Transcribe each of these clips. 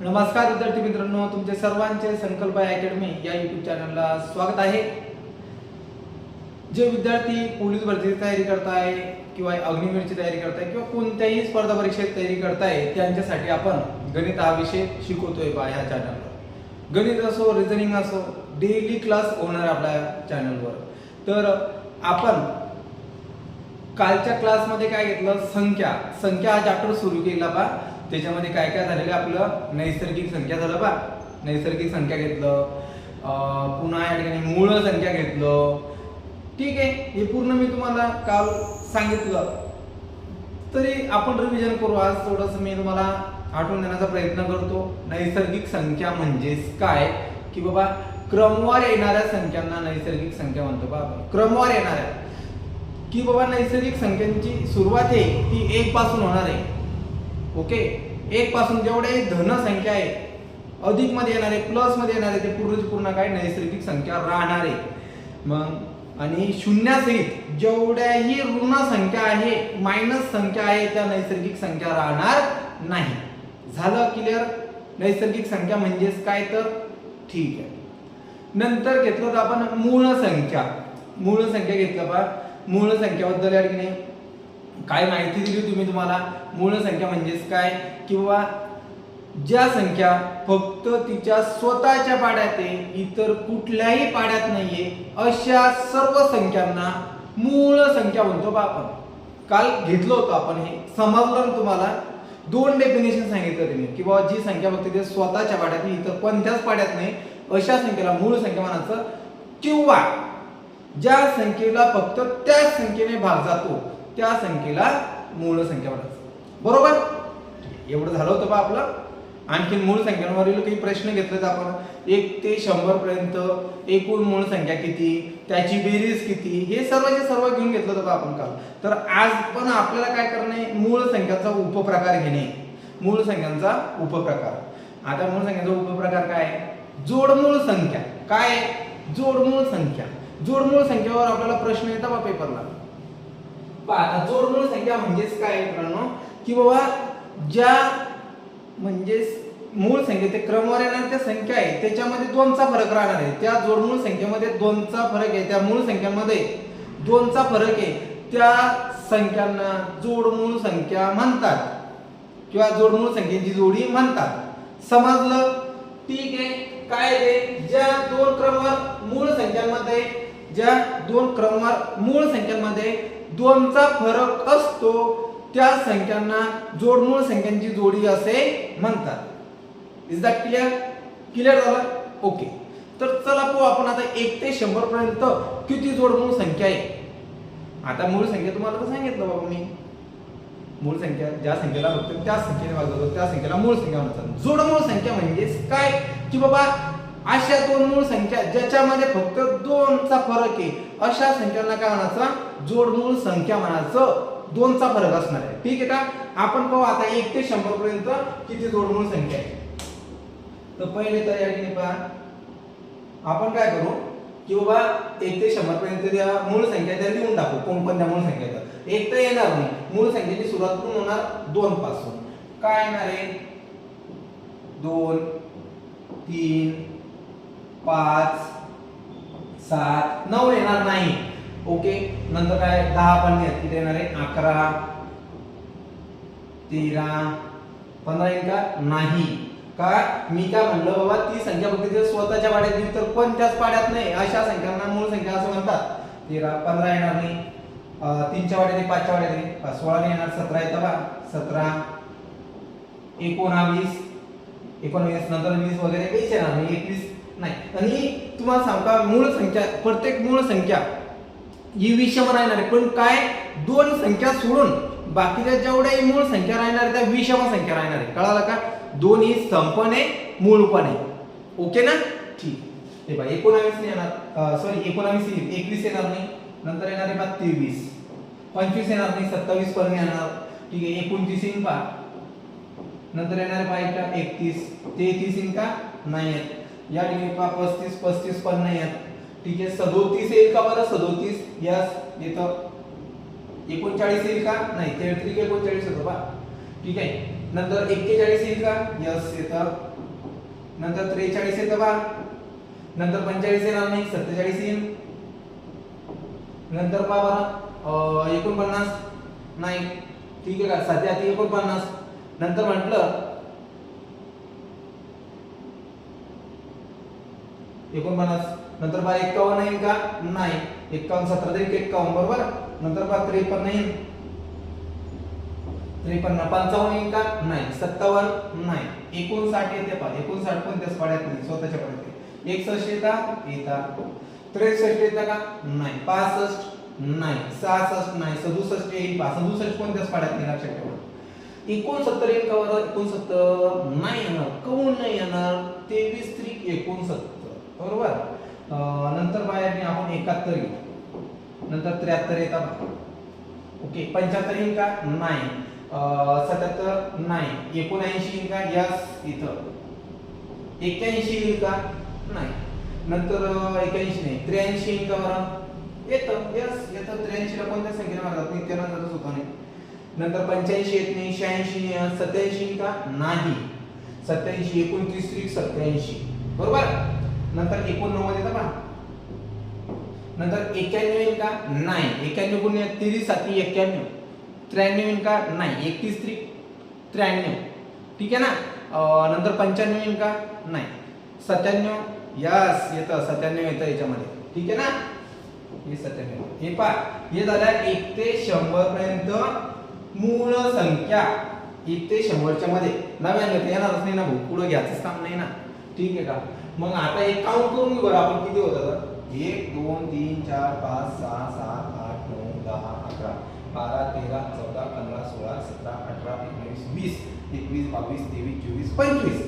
नमस्कार विद्यार्थी मित्रांनो तुमचे सर्वांचे संकल्प अकॅडमी या युट्यूब चॅनलला स्वागत आहे. जे विद्यार्थी पोलीस भरतीची तयारी करताय किंवा अग्निवीरची तयारी करताय किंवा कोणत्याही स्पर्धा परीक्षेत तयारी करताय त्यांच्यासाठी आपण गणित हा विषय शिकवतोय बा ह्या चॅनलवर गणित असो रिझनिंग असो डेली क्लास होणार आपल्या चॅनलवर तर आपण कालच्या क्लासमध्ये काय घेतलं? संख्या. संख्या हा चॅप्टर सुरू केला बा. त्याच्यामध्ये काय काय झालेलं आहे? आपलं नैसर्गिक संख्या झालं बा. नैसर्गिक संख्या घेतलं. पुन्हा या ठिकाणी मूळ संख्या घेतलं. ठीक आहे. हे पूर्ण मी तुम्हाला काल सांगितलं. तरी आपण रिव्हिजन करू. आज थोडंसं मी तुम्हाला आठवून देण्याचा प्रयत्न करतो. नैसर्गिक संख्या म्हणजेच काय? की बाबा क्रमवार येणाऱ्या संख्यांना नैसर्गिक संख्या म्हणतो बा क्रमवार येणाऱ्या. की बाबा नैसर्गिक संख्यांची सुरुवात आहे ती एक पासून होणार आहे. ओके एक पासून जेवढे धन संख्या आहे अधिकमध्ये येणारे प्लसमध्ये येणारे ते पूर्ण पूर्ण काय नैसर्गिक संख्या राहणार आहे. मग आणि शून्यासहित जेवढ्याही ऋण संख्या आहे मायनस संख्या आहे त्या नैसर्गिक संख्या राहणार नाही. झालं क्लिअर नैसर्गिक संख्या म्हणजेच काय तर? ठीक आहे. नंतर घेतलं तर आपण मूळ संख्या. मूळ संख्या घेतलं बा मूळ संख्याबद्दल की नाही? काय माहिती दिली तुम्ही तुम्हाला? मूळ संख्या म्हणजेच काय? किंवा ज्या संख्या फक्त तिच्या स्वतःच्या पाड्यात आहे इतर कुठल्याही पाड्यात नाहीये अशा सर्व संख्यांना मूळ संख्या म्हणतो बा आपण. काल घेतलं होतं आपण हे. समजलं ना तुम्हाला? दोन डेफिनेशन सांगितलं तुम्ही की बाबा जी संख्या फक्त तिच्या स्वतःच्या पाड्यात नाही इतर कोणत्याच पाड्यात नाही अशा संख्येला मूळ संख्या म्हणायचं किंवा ज्या संख्येला फक्त त्याच संख्येने भाग जातो त्या संख्येला मूळ संख्या म्हणायचं बरोबर? एवढं झालं होतं बा आपलं. आणखीन मूळ संख्यांवरील काही प्रश्न घेतलेत आपण. एक ते शंभर पर्यंत एकूण मूळ संख्या किती? त्याची बेरीज किती? हे सर्वचे सर्व घेऊन घेतलं होतं आपण काल. तर आज पण आपल्याला काय करणे? मूळ संख्याचा उपप्रकार घेणे. मूळ संख्यांचा उपप्रकार. आता मूळ संख्याचा उपप्रकार काय? आहे? जोडमूळ संख्या. काय? आहे? जोडमूळ संख्या. जोडमूळ संख्येवर आपल्याला प्रश्न येतात बा पेपरला आता जोडमूळ संख्या म्हणजेच काय आहे मित्रांनो? की बाबा ज्या म्हणजेच मूळ संख्या ते क्रमवार येणार त्या संख्या आहे त्याच्यामध्ये दोनचा फरक राहणार आहे. त्या जोडमूळ संख्येमध्ये दोनचा फरक आहे त्या मूळ संख्यांमध्ये दोनचा फरक आहे. त्या संख्यांना जोडमूळ संख्या म्हणतात. किंवा जोडमूळ संख्येची जोडी म्हणतात. समजलं? ठीक आहे. काय ते? ज्या दोन क्रमवार मूळ संख्यांमध्ये ज्या दोन क्रमवार मूळ संख्यांमध्ये दोनचा फरक असतो त्या संख्यांना जोडमूळ संख्यांची जोडी असे म्हणतात. इज दॅट क्लिअर क्लिअर झाला? ओके तर चला पाहू आपण आता एक ते शंभर पर्यंत किती जोडमूळ संख्या आहे. आता मूळ संख्या तुम्हाला तर सांगितलं बाबा मी. मूळ संख्या ज्या संख्येला बघतो त्या संख्येने वाजवतो त्या संख्येला मूळ संख्या म्हणतात. जोडमूळ संख्या म्हणजेच काय? की बाबा अशा दोन मूळ संख्या ज्याच्यामध्ये फक्त दोनचा फरक आहे अशा संख्यांना काय म्हणायचं? जोडमूळ संख्या म्हणायचं दोनचा फरक असणार आहे. ठीक आहे का? आपण पाहू आता एक ते शंभर पर्यंत किती जोडमूळ संख्या आहे. तर पहिले तर या ठिकाणी पहा. आपण काय करू? की बाबा एक ते शंभर पर्यंत त्या मूळ संख्या त्या लिहून टाकू. कोणकोणत्या मूळ संख्या एक तर येणार नाही. मूळ संख्येची सुरुवात पण होणार? दोन पासून. काय येणार आहे? दोन तीन पाच सात नऊ येणार नाही. ओके नंतर काय? दहा पाणी आहेत. किती येणार आहे? अकरा तेरा पंधरा येईल का? नाही. का? मी काय म्हणलं बाबा ती संख्या फक्त जर स्वतःच्या पाड्यात नाही तर कोणत्याच पाड्यात नाही. अशा संख्यांना मूळ संख्या असं म्हणतात. तेरा पंधरा येणार नाही. तीनच्या वाड्यात येईल पाचच्या वाड्यात येईल सोळा येणार सतरा येतं बा. सतरा एकोणावीस एकोणवीस नंतर वीस वगैरे काहीच येणार नाही. एकवीस नाही. आणि तुम्हाला सांगता मूळ संख्या प्रत्येक मूळ संख्या ही विषम राहणार. आहे पण काय? दोन संख्या सोडून बाकीच्या जेवढ्याही मूळ संख्या राहणार आहे, त्या विषम संख्या राहणार आहे कळालं का? दोन ही आहे मूळ पण आहे ओके ना? ठीक. हे बघा एकोणावीस येणार. सॉरी एकोणावीस एकवीस येणार नाही. नंतर येणार आहे बा तेवीस. पंचवीस येणार नाही. सत्तावीस पण येणार. ठीक आहे एकोणतीस येईन पा नंतर येणार आहे पहा एकतीस. तेहतीस येईन का? नाही आहेत या ठिकाणी पहा पस्तीस पस्तीस पण नाही येत. ठीक आहे सदोतीस येईल का बरं? सदोतीस यस. येतं एकोणचाळीस येईल का? नाही तेहतीस एकोणचाळीस होतं बा. ठीक आहे. नंतर एक्केचाळीस येईल का? यस येतं नंतर त्रेचाळीस येतं बा. नंतर पंचेचाळीस येणार नाही सत्तेचाळीस येईल. नंतर पहा बरं. एकोणपन्नास. नाही. ठीक आहे का? सध्या ती एकोणपन्नास. नंतर म्हटलं एकोणपन्नास. नंतर पहा एक्कावन्न येईल का? नाही. एक्कावन्न सतरा तरी एक्कावन्न बरोबर? नंतर पहा त्रेपन्न येईल त्रेपन्न पंचावन्न येईल का? नाही. सत्तावन्न नाही. एकोणसाठ येते पहा एकोणसाठ कोणत्याच पाड्यात नाही. स्वतःच्या पाड्यात एकसष्ट येता? येता. त्रेसष्ट येता का? नाही. पासष्ट नाही. सहासष्ट नाही. सदुसष्ट येईल पा सदुसष्ट कोणत्याच पाड्यात नाही लक्षात ठेवा. एकोणसत्तर येईल का बरं? एकोणसत्तर. नाही येणार. काऊन नाही येणार. तेवीस त्रिक एकोणसत्तर. बरोबर? नंतर बाहेर आपण एकाहत्तर घेऊ. नंतर त्र्याहत्तर येतात ओके पंच्याहत्तर येईल का? नाही. सत्याहत्तर नाही. एकोणऐंशी येईल का? यस इथं. एक्क्याऐंशी येईल का? नाही. नंतर एक्याऐंशी नाही. त्र्याऐंशी येईल का बरं? येतं. यस येतं. त्र्याऐंशीला कोणत्या संख्येने मारतात? नाही त्यांना जातच नाही. नंतर पंच्याऐंशी येत नाही. शहाऐंशी सत्याऐंशी का? नाही. सत्याऐंशी एकोणतीस त्रिक सत्याऐंशी. बरोबर? नंतर एकोणनव्वद येतं पहा. नंतर एक्क्याण्णव येईल का? नाही. एक्क्याण्णव गुण तिरी साती एक्क्याण्णव त्र्याण्णव येईल का? नाही. एकतीस त्री त्र्याण्णव. ठीक आहे ना? नंतर पंच्याण्णव येईल का? नाही. सत्त्याण्णव यस येतं. सत्त्याण्णव येतं याच्यामध्ये. ठीक आहे ना? हे सत्त्याण्णव हे पहा. हे झाल्या एक ते शंभर पर्यंत मूळ संख्या. एक ते शंभरच्या मध्ये. नव्याण्णव येणारच नाही ना भाऊ. पुढे घ्यायचंच काम नाही ना. ठीक आहे का? मग आता हे काउंट करून घेऊ बरं आपण किती होतं एक दोन तीन चार पाच सहा सात आठ नऊ दहा अकरा बारा तेरा चौदा पंधरा सोळा सतरा अठरा एकोणीस वीस एकवीस बावीस तेवीस चोवीस पंचवीस.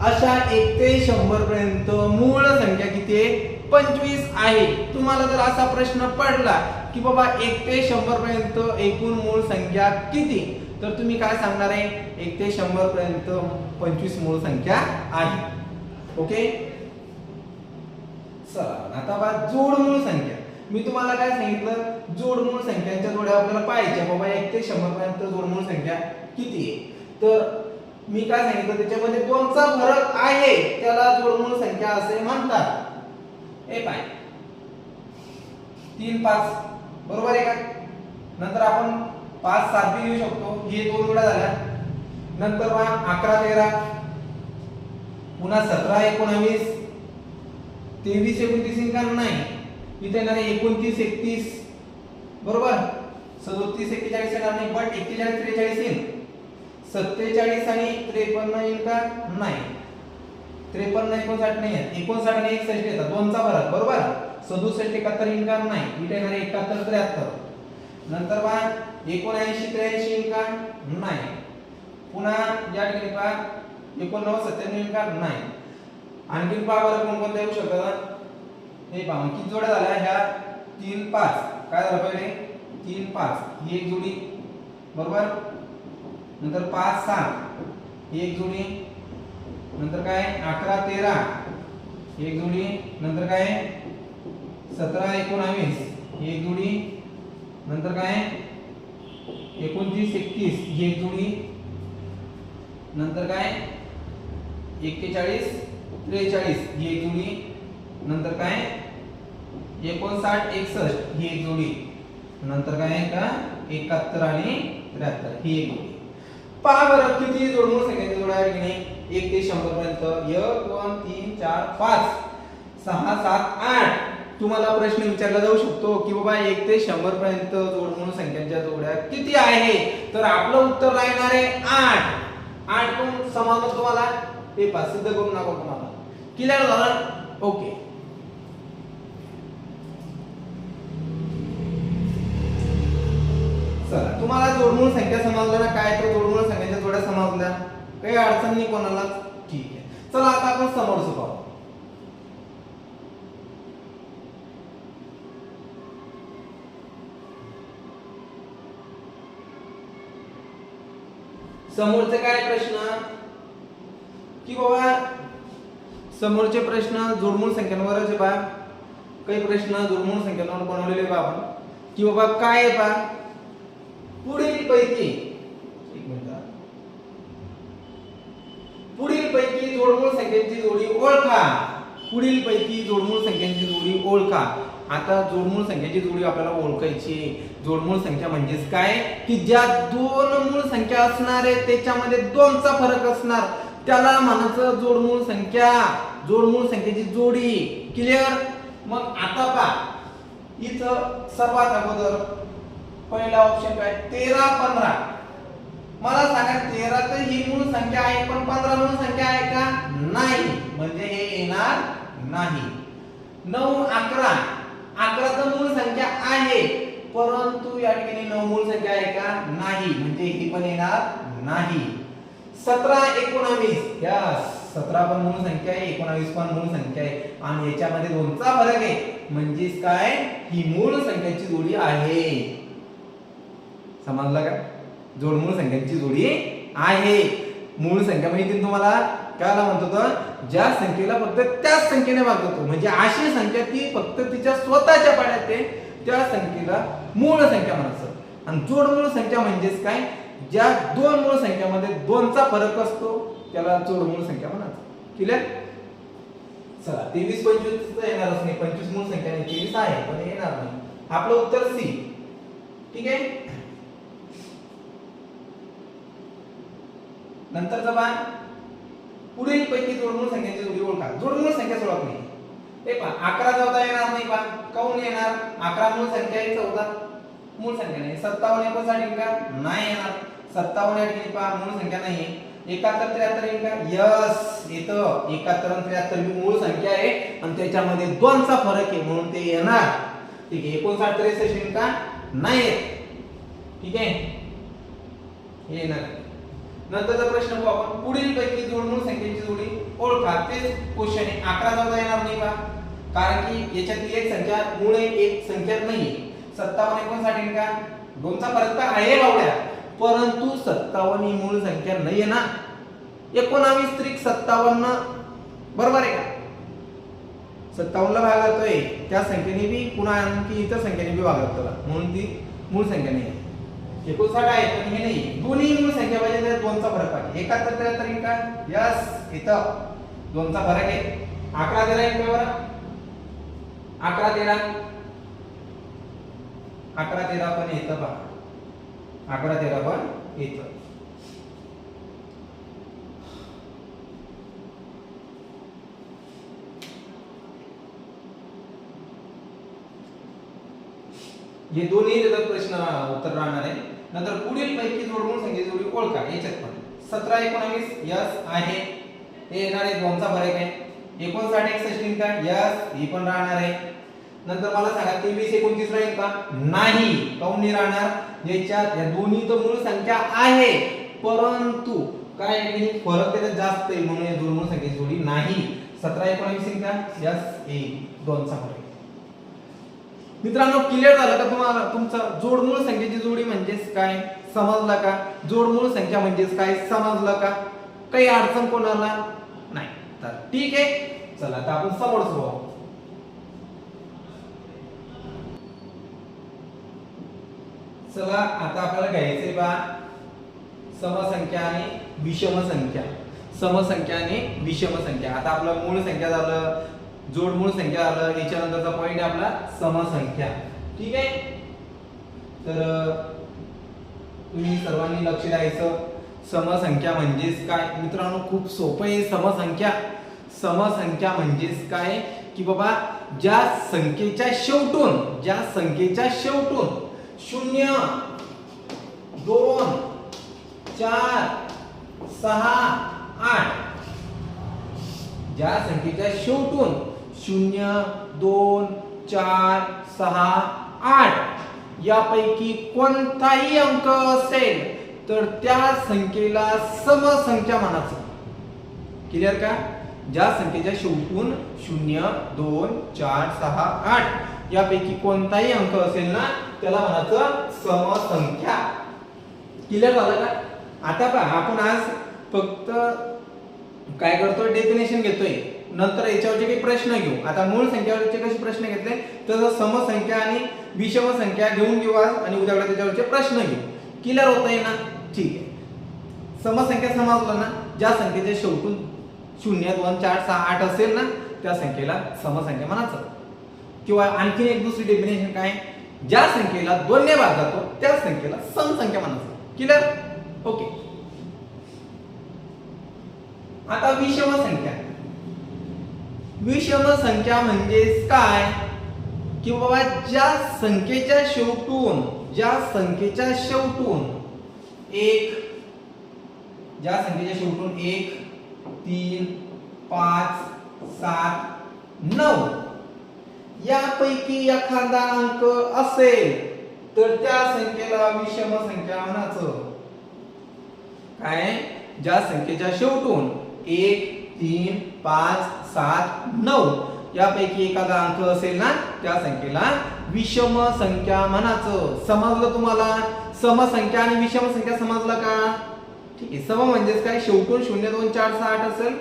अशा एक ते शंभर पर्यंत मूळ संख्या किती आहे? पंचवीस आहे. तुम्हाला जर असा प्रश्न पडला की बाबा एक ते शंभर पर्यंत एकूण मूळ संख्या किती? तर तुम्ही काय सांगणार आहे? एक ते शंभर पर्यंत पंचवीस मूळ संख्या आहे. ओके? चला आता बा जोड मूळ संख्या. मी तुम्हाला काय सांगितलं? जोड मूळ संख्यांच्या जोड्या आपल्याला पाहिजे बाबा एक ते शंभर पर्यंत जोड संख्या किती आहे? तर मी काय सांगितलं? त्याच्यामध्ये दोनचा फरक आहे. त्याला जोड मूळ संख्या असे म्हणतात. हे पाय तीन पाच. बरोबर आहे का? नंतर आपण पाच सात बी घेऊ शकतो. हे दोन वेळा झाल्या. नंतर बा अकरा तेरा. पुन्हा सतरा एकोणावीस. तेवीस एकोणतीस इंकार नाही. इथे येणार आहे एकोणतीस एकतीस. बरोबर? सदोतीस एक्केचाळीस येणार नाही. बट एक्केचाळीस त्रेचाळीस येईल. सत्तेचाळीस आणि त्रेपन्न येईल का नाही. त्रेपन्न एकोणसाठ नाही आहेत एकोणसाठ आणि एकसष्ट येतात. दोनचा फरक. बरोबर? सदुसष्ट एकाहत्तर येईल नाही. इथे येणार आहे एकाहत्तर त्र्याहत्तर. नंतर बा एकोणऐंशी त्र्याऐंशी येईल नाही. पुन्हा या ठिकाणी पहा एकोणनव्वद सत्त्याण्णव येईल नाही. आणखीन पहा बरं कोणकोणत्या येऊ शकतात? हे पहा किती जोड्या झाल्या? ह्या तीन पाच. काय झालं पहिले? तीन पाच. ही एक जोडी. बरोबर? नंतर पाच सात ही एक जोडी. नंतर काय? अकरा तेरा. एक जोडी. नंतर काय? सतरा एकोणावीस. ही एक जोडी. नंतर काय? एकोणतीस एकतीस. ही एक जोडी. नंतर काय? एक्केचाळीस. त्रेचाळीस. ही एक जोडी. नंतर काय? एकोणसाठ एकसष्ट. ही एक जोडी. नंतर काय का? एकाहत्तर आणि त्र्याहत्तर. ही एक जोडी. पहा बरं किती जोडमूळ संख्येचे जोड्या की नाही? एक ते शंभर पर्यंत. एक दोन तीन चार पाच सहा सात आठ. तुम्हाला प्रश्न विचारला जाऊ शकतो की बाबा एक ते शंभर पर्यंत जोडमूळ संख्यांच्या जोड्या किती आहे? तर आपलं उत्तर राहणार आहे आठ. आठ पण समजलं तुम्हाला? हे पहा सिद्ध करू नको तुम्हाला. क्लिअर झालं? ओके चला तुम्हाला जोडमूळ संख्या समजल्या ना? काय तर जोडमूळ संख्येच्या जोड्या समजल्या. काही अडचण नाही कोणाला ठीक आहे. चला आता आपण समोर पाहू समोरचे काय प्रश्न? की बाबा समोरचे प्रश्न जोडमूळ संख्यांवरच आहे बा काही प्रश्न दुर्मूळ संख्यांवर बनवलेले बा आपण. की बाबा काय आहे बा पुढील पैकी एक मिनिट पुढील पैकी जोडमूळ संख्यांची जोडी ओळखा. पुढील पैकी जोडमूळ संख्यांची जोडी ओळखा. आता जोडमूळ संख्याची जोडी आपल्याला ओळखायची जोडमूळ संख्या म्हणजेच काय? की ज्या दोन मूळ संख्या असणार आहे त्याच्यामध्ये दोनचा फरक असणार. त्याला म्हणायचं जोडमूळ संख्या. जोडमूळ संख्येची जोडी. क्लिअर मग आता पा इथं सर्वात अगोदर पहिला ऑप्शन काय? तेरा पंधरा. मला सांगा तेरा तर ही मूळ संख्या आहे पण पंधरा मूळ संख्या आहे का? नाही. म्हणजे हे येणार नाही. नऊ अकरा. अकरा तर मूळ संख्या आहे परंतु या ठिकाणी नऊ मूळ संख्या आहे का? नाही. म्हणजे ही पण येणार नाही. सतरा एकोणावीस. या सतरा पण मूळ संख्या आहे एकोणावीस पण मूळ संख्या आहे. आणि याच्यामध्ये दोनचा फरक आहे. म्हणजेच काय? ही मूळ संख्याची जोडी आहे. समजलं का? जोडमूळ संख्यांची जोडी आहे. मूळ संख्या माहिती तुम्हाला? कायला म्हणतो तर ज्या संख्येला फक्त त्याच संख्येने भागतो म्हणजे अशी संख्या ती फक्त तिच्या स्वतःच्या पाड्यात आहे. त्या संख्येला मूळ संख्या म्हणायचं आणि जोडमूळ संख्या म्हणजेच काय? ज्या दोन मूळ संख्यामध्ये दोनचा फरक असतो त्याला जोडमूळ संख्या म्हणायचं क्लिअर चला तेवीस पंचवीस येणारच नाही. पंचवीस मूळ संख्या नाही तेवीस आहे पण येणार नाही. आपलं उत्तर सी ठीक आहे? नंतरचा जबा पुढील पैकी जोडमूळ संख्येची जोडी ओळखा. जोडमूळ संख्या सोडत नाही. ते पहा अकरा चौदा येणार नाही पहा. काऊन येणार? अकरा मूळ संख्या आहे चौदा. मूळ संख्या नाही. सत्तावन्न एकोणसाठ येईल का नाही येणार. सत्तावन्न या पहा? मूळ संख्या नाही. एकाहत्तर त्र्याहत्तर येईल का यस! येतं एकाहत्तर त्र्याहत्तर ही मूळ संख्या आहे आणि त्याच्यामध्ये दोनचा फरक आहे म्हणून ते येणार. ठीक आहे. एकोणसाठ त्रेसष्ट येईल का नाही येत. ठीक आहे? येणार. नंतरचा प्रश्न पाहू आपण. पुढील पैकी जोडमूळ संख्येची जोडी ओळखा. तेच क्वेश्चन आहे. अकरा चौदा येणार नाही का कारण की याच्यातली एक संख्या मूळ एक संख्या नाही सत्तावन्न एकोणसाठ येईल का? दोनचा फरक तर आहे बावड्या. परंतु सत्तावन्न ही मूळ संख्या नाही आहे ना. एकोणावीस त्रिक सत्तावन्न बरोबर आहे का? सत्तावन्नला भाग जातोय. त्या संख्येने बी पुन्हा आणखी इतर संख्येने बी भाग त्याला. म्हणून ती मूळ संख्या नाही आहे. एकोणसाठ आहे पण हे नाही. दोन्ही मूळ संख्या पाहिजे तर दोनचा फरक पाहिजे. एकाहत्तर त्र्याहत्तर येईल का? यस इथं. दोनचा फरक आहे. अकरा तेरा येईल का अकरा तेरा. अकरा तेरा पण येतं पहा अकरा तेरा पण येतं. हे दोन्ही त्याचा प्रश्न उत्तर राहणार आहे. नंतर पुढील पैकी जोडून संख्येची जोडी ओळखा. याच्यात पण. सतरा एकोणावीस यस आहे. हे येणार आहे. दोनचा फरक आहे. एकोणसाठ एकसष्ट का यस ही पण राहणार आहे. नंतर मला सांगा तेवीस एकोणतीस राहील का? नाही. काऊन नाही राहणार? याच्यात या दोन्ही तर मूळ संख्या आहे. परंतु काय आहे? फरक त्याच्यात जास्त आहे म्हणून या जोडमूळ संख्येची जोडी नाही. सतरा एकोणावीस येईल का? यस येईल. दोन समोर मित्रांनो क्लिअर झालं का तुम्हाला? तुमचा जोडमूळ संख्येची जोडी म्हणजेच काय? समजलं का? जोडमूळ संख्या म्हणजेच काय? समजलं का? काही अडचण कोणाला? नाही. तर ठीक आहे. चला आता आपण समोर सुरू आहोत. चला आता आपल्याला घ्यायचंय बा समसंख्या आणि विषम संख्या समसंख्या आणि विषम संख्या आता आपलं मूळ संख्या झालं जोडमूळ संख्या झालं याच्यानंतरचा पॉईंट आहे आपला समसंख्या. ठीक आहे? तर तुम्ही सर्वांनी लक्ष द्यायचं. समसंख्या म्हणजेच काय? मित्रांनो खूप सोपं आहे समसंख्या. समसंख्या म्हणजेच काय? की बाबा ज्या संख्येच्या शेवटून ज्या संख्येच्या शेवटून शून्य दोन चार सहा आठ. ज्या संख्येच्या शेवटून शून्य दोन चार सहा आठ यापैकी कोणताही अंक असेल तर त्या संख्येला समसंख्या म्हणायचं क्लिअर का? ज्या संख्येच्या शेवटून शून्य दोन चार सहा आठ यापैकी कोणताही अंक असेल ना त्याला म्हणायचं समसंख्या. क्लिअर झालं का? आता पहा आपण आज फक्त काय करतोय? डेफिनेशन घेतोय. नंतर याच्यावरचे काही प्रश्न घेऊ. आता मूळ संख्यावरचे कसे प्रश्न घेतले? तर समसंख्या आणि विषम संख्या घेऊन घेऊ आज आणि उद्याकडे त्याच्यावरचे प्रश्न घेऊ. क्लिअर होत आहे ना? ठीक आहे. समसंख्या समजलं ना? ज्या संख्येच्या शेवटून शून्य दोन चार सहा आठ असेल ना त्या संख्येला समसंख्या म्हणायचं. किंवा आणखीन एक दुसरी डेफिनेशन काय? ज्या संख्येला दोन्ही भाग जातो त्या संख्येला समसंख्या म्हणायचं क्लिअर ओके आता विषम संख्या विषम संख्या म्हणजेच काय? की बाबा ज्या संख्येच्या शेवटून ज्या संख्येच्या शेवटून एक ज्या संख्येच्या शेवटून एक तीन पाच सात नऊ यापैकी एखादा अंक असेल तर त्या संख्येला विषम संख्या म्हणायचं. काय? ज्या संख्येच्या शेवटून एक तीन पाच सात नऊ यापैकी एखादा अंक असेल ना त्या संख्येला विषम संख्या म्हणायचं. समजलं तुम्हाला? समसंख्या आणि विषम संख्या समजलं का? ठीक आहे सम म्हणजेच काय? शेवटून शून्य दोन चार सहा आठ असेल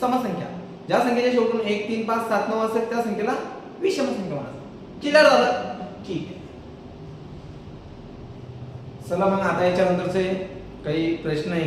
समसंख्या. ज्या संख्येच्या शेवटून एक तीन पाच सात नऊ असेल त्या संख्येला विषम संख्या म्हणायचं क्लिअर झालं? ठीक आहे. चला मग आता याच्यानंतरचे काही प्रश्न आहे